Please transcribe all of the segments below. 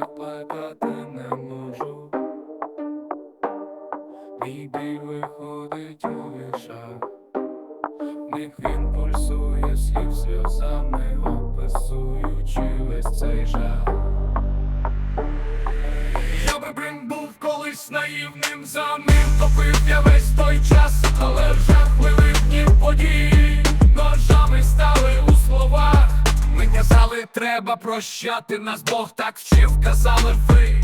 слів плакати не можу. Мій біль виходить у віршах, в них він пульсує слів сльозами, описуючи весь цей жах. Я би блін був колись наївним за ним Топив я весь той час, казали, треба прощати нас Бог так вчив, казали ви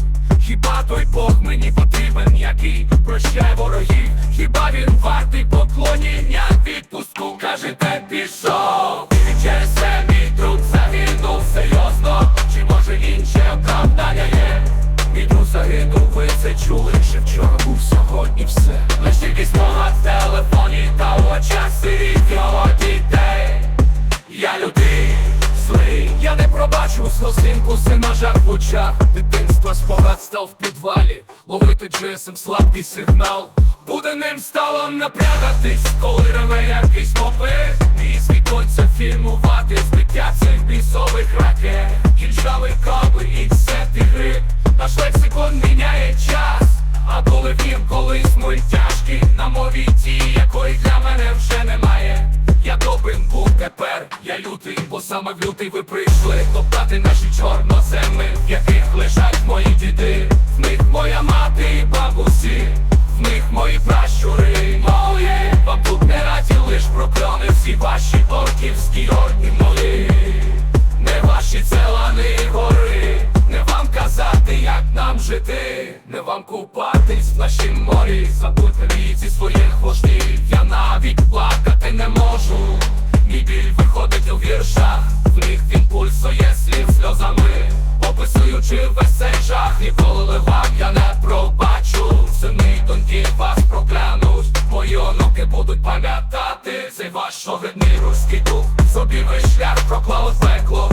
Хіба той Бог мені потрібен, який прощає ворогів? Хіба він вартий поклоніння відпустку, кажете, пішов І мій друг загинув серйозно? Чи може інше оправдання є? Мій загинув, ви це чули, ще вчора був сьогодні все. Лиш тільки смога в телефоні та в очах слосинку сина жар в очах Дитинства спогад став в підвалі. Ловити GSM слабкий сигнал. Буде ним стало напрягатись, коли реве якийсь мопед. Мій світоться фільмувати збиття цих бісових ракет. Кінчали кабли і це гри Наш лексикон міняє час. А коли він колись мультяшки На мові ті, якої для мене вже саме в лютий ви прийшли Топтати наші чорноземи, в яких лежать мої діди. В них моя мати і бабусі, в них мої пращури мої. Тут не раді лиш прокльони всі ваші орківські орки мої. Не ваші це лани і гори, не вам казати, як нам жити, не вам купатись в нашім морі, забудьте описуючи весь цей жах, ніколи вам, я не пробачу. Сини доньки вас проклянуть, мої онуки будуть пам'ятати цей ваш огидний руський дух. Собі весь шлях проклали в пекло,